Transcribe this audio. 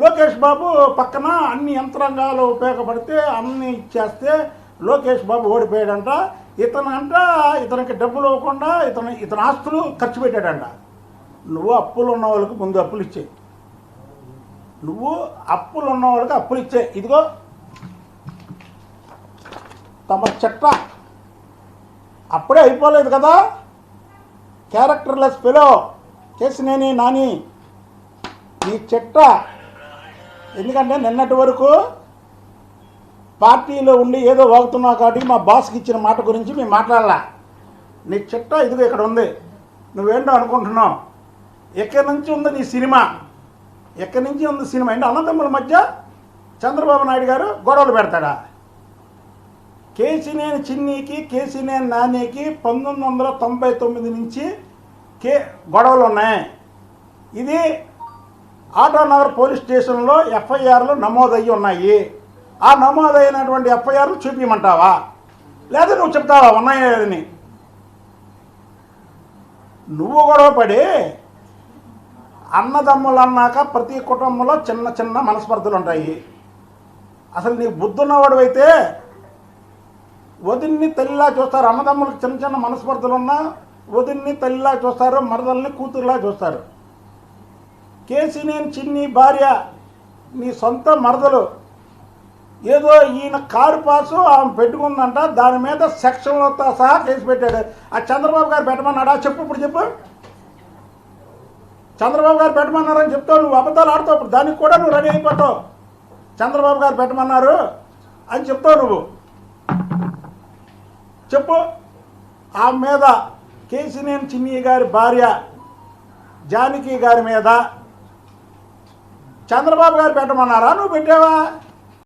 లోకేష్ బాబు పక్కన అన్ని యంత్రాంగాలు ఉపయోగపడితే అన్ని ఇచ్చేస్తే లోకేష్ బాబు ఓడిపోయాడంట. ఇతను అంట ఇతనికి డబ్బులు ఇవ్వకుండా ఇతను ఇతని ఆస్తులు ఖర్చు పెట్టాడంట. నువ్వు అప్పులు ఉన్న వాళ్ళకి ముందు అప్పులు ఇచ్చే. నువ్వు అప్పులు ఉన్న వాళ్ళకి అప్పులు ఇచ్చే. ఇదిగో. తమ చెట్ట. అప్పుడే అయిపోలేదు కదా. క్యారెక్టర్లెస్ పిలో కేసినేని నాని నీ చెట్ట. ఎందుకంటే నిన్నటి వరకు పార్టీలో ఉండి ఏదో వాగుతున్నావు కాబట్టి మా బాస్కి ఇచ్చిన మాట గురించి మేము మాట్లాడాల. నీ చిట్ట ఇదిగో ఇక్కడ ఉంది. నువ్వేంటో అనుకుంటున్నావు. ఎక్కడి నుంచి ఉంది నీ సినిమా? ఎక్కడి నుంచి ఉంది సినిమా? అంటే అన్నదమ్ముల మధ్య చంద్రబాబు నాయుడు గారు గొడవలు పెడతాడా? కేసీనేని చిన్నీకి కేసీనేని నానికి పంతొమ్మిది వందల తొంభై తొమ్మిది నుంచి కే గొడవలు ఉన్నాయి. ఇది ఆటోనగర్ పోలీస్ స్టేషన్లో ఎఫ్ఐఆర్లు నమోదయ్యి ఉన్నాయి. ఆ నమోదైనటువంటి ఎఫ్ఐఆర్లు చూపించమంటావా లేదా నువ్వు చెప్తావా? ఉన్నాయని నువ్వు గొడవపడి అన్నదమ్ములు అన్నాక ప్రతి కుటుంబంలో చిన్న చిన్న మనస్పర్ధలు ఉంటాయి. అసలు నీకు బుద్ధున్నవాడు అయితే వదిన్ని తల్లిలా చూస్తారు. అన్నదమ్ములకు చిన్న చిన్న మనస్పర్ధలు ఉన్నా వదిన్ని తల్లిలా చూస్తారు మరదల్ని కూతురులా చూస్తారు. కేసీనేని చిన్ని భార్య నీ సొంత మరదలు. ఏదో ఈయన కారు పాసు ఆమె పెట్టుకుందంట దాని మీద సెక్షన్లతో సహా కేసు పెట్టాడు. ఆ చంద్రబాబు గారు పెట్టమన్నాడా? చెప్పు ఇప్పుడు చెప్పు. చంద్రబాబు గారు పెట్టమన్నారని చెప్తావు నువ్వు అబద్ధాలు ఆడుతావు ఇప్పుడు. దానికి కూడా నువ్వు రెడీ అయిపోతావు. చంద్రబాబు గారు పెట్టమన్నారు అని చెప్తావు నువ్వు. చెప్పు. ఆమె మీద కేసీనేని చిన్ని గారి భార్య జానకి గారి మీద చంద్రబాబు గారు పెట్టమన్నారా నువ్వు పెట్టావా?